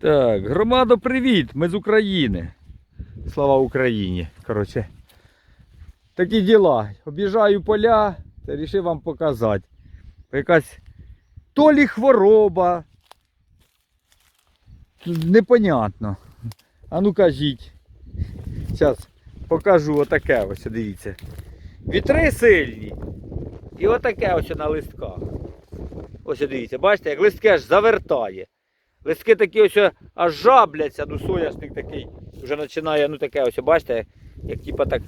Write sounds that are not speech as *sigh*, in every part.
Так, громадо, привіт! Ми з України. Слава Україні. Коротше. Такі діла. Об'їжджаю поля, та рішив вам показати. Якась то лі хвороба. Непонятно. А ну кажіть. Зараз покажу отаке ось, дивіться. Вітри сильні. І отаке ось на листках. Ось дивіться, бачите, як листки аж завертає. Листки такі ось аж жабляться, ну соняшник такий вже починає, ну таке ось, бачите, як типа так,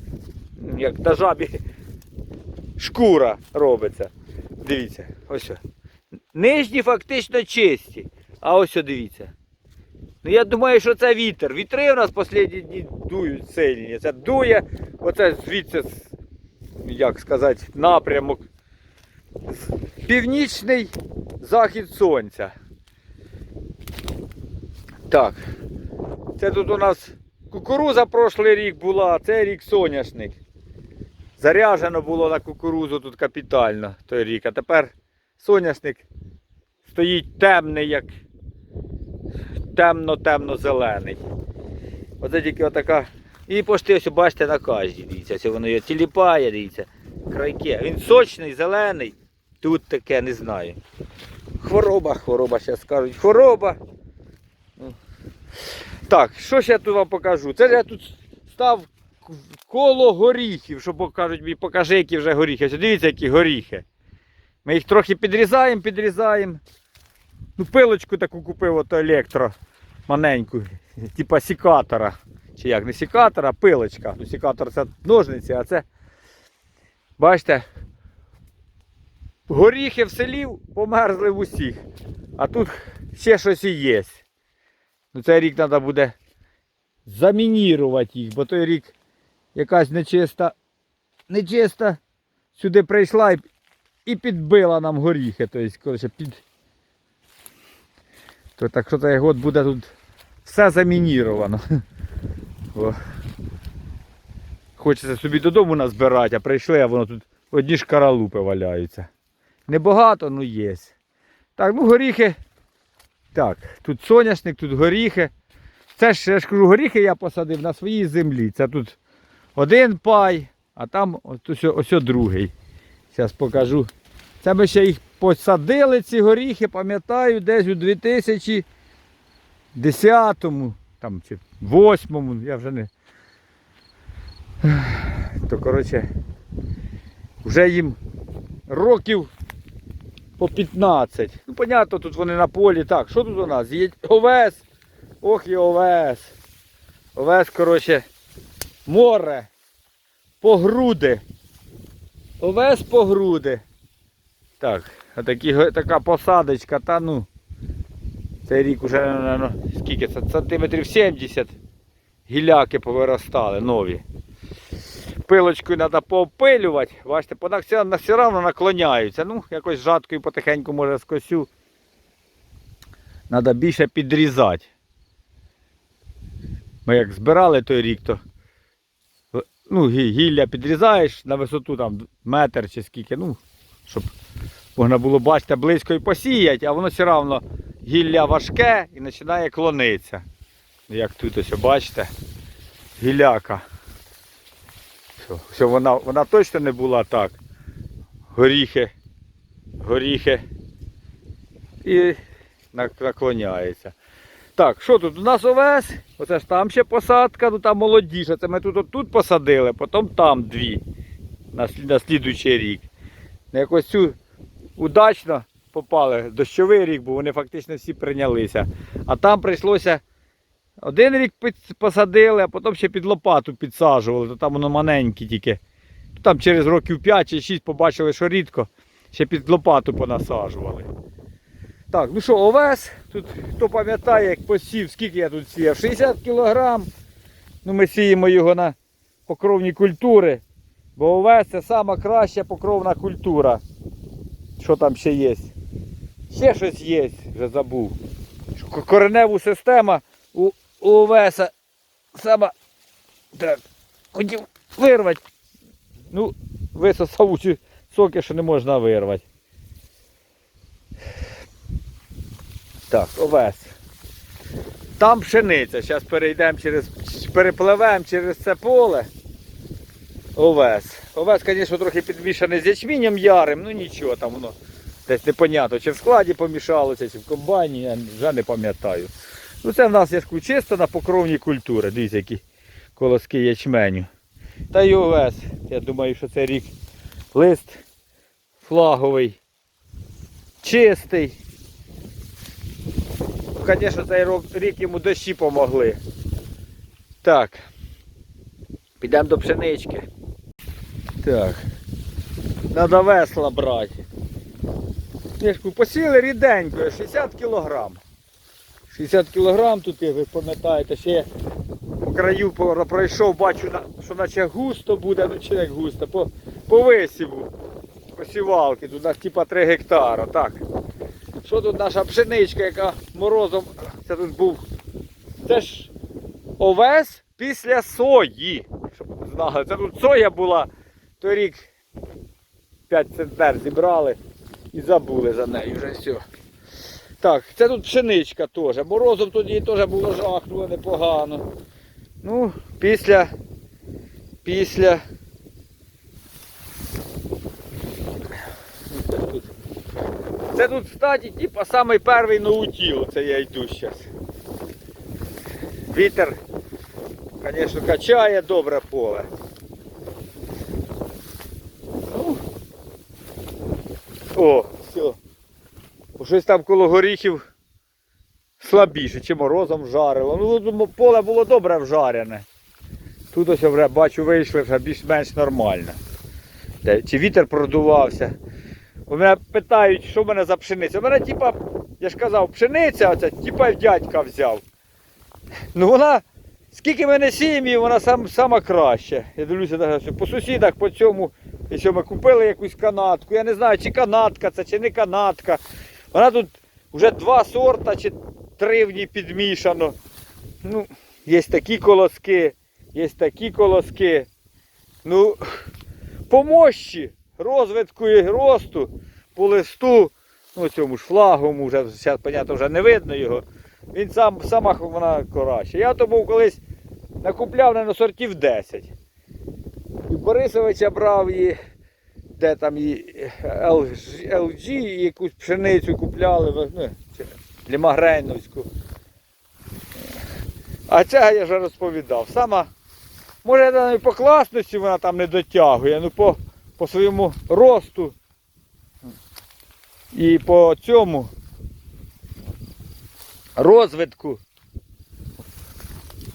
як на жабі шкура робиться. Дивіться, ось. о. Нижні фактично чисті. А ось о, дивіться. Ну я думаю, що це вітер. Вітри у нас останні дні дують сильні. Це дує, оце звідси, як сказати, напрямок. Північний захід сонця. Так. Це тут у нас кукуруза прошлий рік була, а цей рік соняшник. Заряжено було на кукурузу тут капітально той рік. А тепер соняшник стоїть темний, як темно-темно-зелений. Оце тільки отака. І пошти ось бачите на кожній, дивіться, ось воно його тіліпає, дивіться. Крайке. Він сочний, зелений. Тут таке не знаю. Хвороба, хвороба, зараз скажуть. Хвороба. Так, що ще я тут вам покажу? Це ж я тут став коло горіхів, щоб покажуть мені, покажи, які вже горіхи. Ось дивіться, які горіхи. Ми їх трохи підрізаємо, підрізаємо. Ну, пилочку таку купив ото електро маленьку, *laughs* типа сікатора. Чи як, не сікатора, а пилочка. Ну, сікатор це ножниці, а це. Бачите, горіхи в селі померзли в усіх. А тут ще щось і є. Ну цей рік треба буде замінірувати їх, бо той рік якась нечиста, нечиста сюди прийшла і, підбила нам горіхи. Тобто, коротше, під... То так що цей год буде тут все замініровано. *laughs* Хочеться собі додому назбирати, а прийшли, а воно тут одні ж каралупи валяються. Небагато, ну є. Так, ну горіхи. Так, тут соняшник, тут горіхи. Це ж я ж кажу, горіхи я посадив на своїй землі. Це тут один пай, а там ось, ось, другий. Зараз покажу. Це ми ще їх посадили, ці горіхи, пам'ятаю, десь у 2010-му, там чи 8-му, я вже не. То коротше, вже їм років по 15. Ну, понятно, тут вони на полі. Так, що тут у нас? Є овес. Ох і овес. Овес, коротше, море. По груди. Овес по груди. Так, а такі, така посадочка, та ну. Цей рік уже, наверно, скільки це? Сантиметрів 70 гіляки повиростали нові. Пилочкою треба поопилювати. Бачите, вона все, одно наклоняються. Ну, якось жаткою потихеньку може скосю. Треба більше підрізати. Ми як збирали той рік, то ну, гілля підрізаєш на висоту там метр чи скільки, ну, щоб можна було бачити близько і посіяти, а воно все одно гілля важке і починає клонитися. Як тут ось бачите, гілляка. Все, все, вона, вона точно не була так. Горіхи, горіхи і наклоняється. Так, що тут? У нас овес, оце ж там ще посадка, ну там молодіша. Це ми тут отут посадили, потім там дві на, на слідуючий рік. Якось цю удачно попали. Дощовий рік, бо вони фактично всі прийнялися. А там прийшлося один рік посадили, а потім ще під лопату підсаджували, то там воно маленьке тільки. Там через років 5 чи 6 побачили, що рідко, ще під лопату понасаджували. Так, ну що, овес, тут хто пам'ятає, як посів, скільки я тут сіяв? 60 кілограм. Ну, ми сіємо його на покровні культури. Бо овес це сама краща покровна культура. Що там ще є? Ще щось є, вже забув. Кореневу система у овеса сама. Так, хотів вирвати. Ну, висосав усі соки, що не можна вирвати. Так, овес. Там пшениця. Зараз перейдемо через, перепливемо через це поле. Овес. Овес, звісно, трохи підмішаний з ячмінням ярим, ну нічого там воно. Десь непонятно, чи в складі помішалося, чи в комбайні, я вже не пам'ятаю. Ну це в нас я ж чисто на покровні культури. Дивіться, які колоски ячменю. Та й овес. Я думаю, що це рік лист флаговий, чистий. Звісно, цей рік йому дощі помогли. Так. Підемо до пшенички. Так. Надо весла брати. Я посіли ріденько, 60 кілограм. 60 кілограм тут, ви пам'ятаєте, ще по краю пройшов, бачу, що наче густо буде, ну чи як густо, по, по висіву. Посівалки, тут у нас типа 3 гектара. Так. Що тут наша пшеничка, яка морозом, це тут був. Це ж овес після сої. Щоб знали, це тут соя була, торік 5 центнер зібрали і забули за нею вже все. Так, це тут пшеничка теж. Морозом тоді теж було жахнуло непогано. Ну, після. Після. Це тут, тут, типа самий перший наутіл, це я йду зараз. Вітер, звісно, качає добре поле. Ну. О. Щось там коло горіхів слабіше, чи морозом жарило. Ну, поле було добре вжарене. Тут ось вже бачу вийшли вже більш-менш нормально. Чи вітер продувався. У мене питають, що в мене за пшениця. У мене, типа, я ж казав, пшениця, оця, типа дядька взяв. Ну вона, скільки ми не сіємо, вона сам, сама краща. Я дивлюся, по сусідах по цьому, якщо ми купили якусь канатку, я не знаю, чи канатка це, чи не канатка. Вона тут вже два сорта чи три в ній підмішано. Ну, є такі колоски, є такі колоски. Ну, по мощі, розвитку і росту, по листу, ну цьому ж флагому, вже зараз, понятно, вже не видно його. Він сам, сама вона краща. Я тому колись накупляв на сортів 10. І Борисовича брав її, де там і LG, LG і якусь пшеницю купляли, ну, Лімагрейновську. А ця я вже розповідав. Сама, може навіть по класності вона там не дотягує, ну по, по своєму росту і по цьому розвитку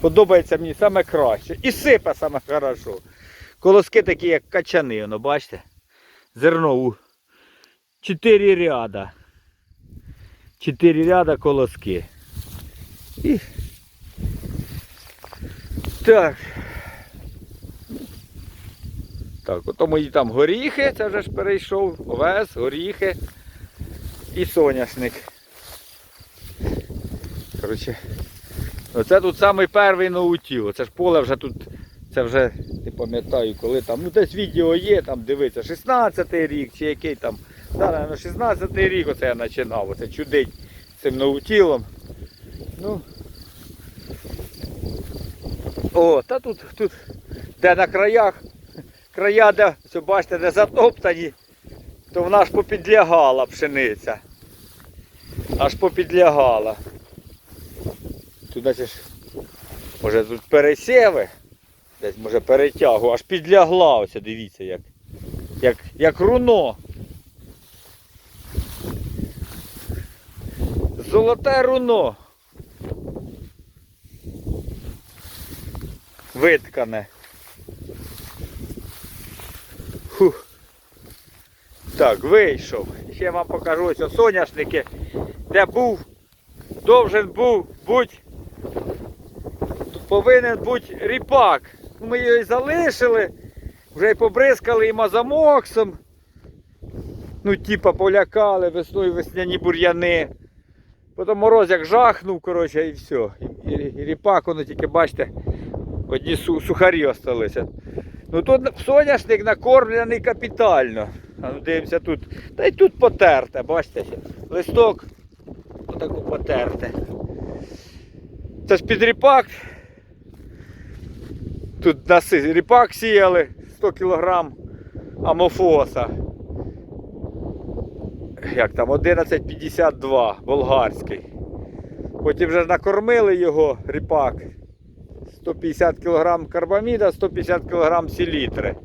подобається мені саме краще. І сипе саме хорошо. Колоски такі, як качани, воно, бачите? Зерно у 4 ряда. 4 ряда колоски. І... Так. Так, ото мої там горіхи, це вже ж перейшов, овес, горіхи і соняшник. Коротше, оце тут самий перший наутіл. Це ж поле вже тут, це вже не пам'ятаю коли там. Ну десь відео є, там дивиться, 16-й рік чи який там. На 16-й рік оце я починав, оце чудить цим наутілом. Ну. О, та тут, тут, де на краях, края, де, все бачите, де затоптані, то вона аж попідлягала пшениця. Аж попідлягала. Тут значить, може тут пересіви, десь може перетягу, аж підлягла ось, дивіться, як, як, як руно. Золоте руно. Виткане. Фух. Так, вийшов. Ще вам покажу ось соняшники, де був, должен був бути, повинен бути ріпак. Ми і залишили, вже й побризкали і мазамоксом. Ну, типа полякали весною весняні бур'яни. Потім мороз як жахнув, коротше, і все. І, і, і ріпак, воно тільки бачите, одні су- сухарі осталися. Ну тут соняшник накормлений капітально. А ну дивимося тут. Та й тут потерте, бачите, листок отако потерте. Це ж під ріпак. Тут ріпак сіяли 100 кг амофоса. Як там, 11,52 болгарський. Потім вже накормили його ріпак. 150 кг карбаміда, 150 кг селітри.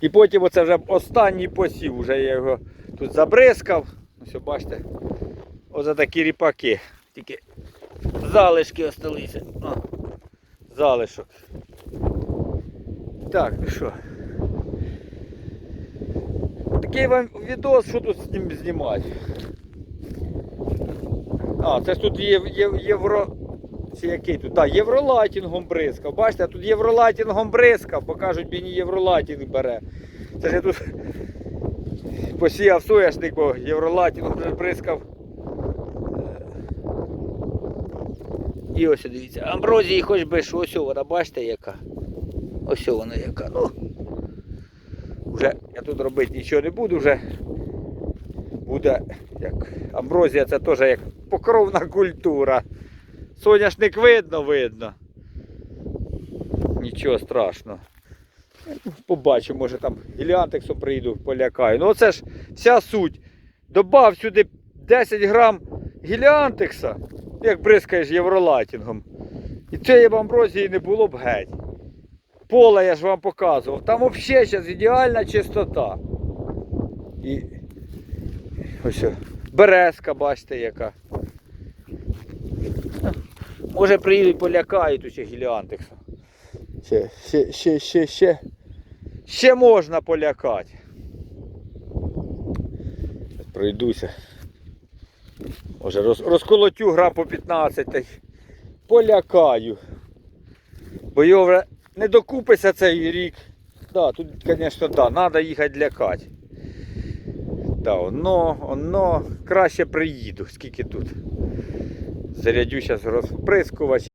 І потім оце вже останній посів, вже я його тут забризкав. Ось бачите, оце такі ріпаки. Тільки залишки осталися. О, залишок. Так, ну що. Такий вам відос, що тут з ним знімати. А, це ж тут є, є, євро. Чи який тут? Так, євролайтінгом бризкав. Бачите, тут євролайтінгом бризкав, покажуть мені євролайтінг бере. Це ж я тут *laughs* посіяв соняшник, бо євролайтінгом бризкав. І ось дивіться, амброзії хоч би що, ось вона, бачите яка. Ось вона яка. Ну, вже я тут робити нічого не буду, вже буде як амброзія, це теж як покровна культура. Соняшник видно, видно. Нічого страшного. Побачу, може там гіліантексом прийду, полякаю. Ну оце ж вся суть. Добав сюди 10 грам гіліантекса, як бризкаєш євролатінгом. І цієї амброзії не було б геть. Поле я ж вам показував. Там взагалі зараз ідеальна чистота. І ось березка, бачите, яка. Може приїдуть полякають усіх гіліантексом. Ще, ще, ще, ще, ще. Ще можна полякати. Пройдуся. Може роз, розколотю гра по 15 та й полякаю. Бо його вже не докупиться цей рік. Да, тут, звісно, да, треба їхати лякати. Да, оно, оно, краще приїду, скільки тут. Зарядю зараз розприскувач.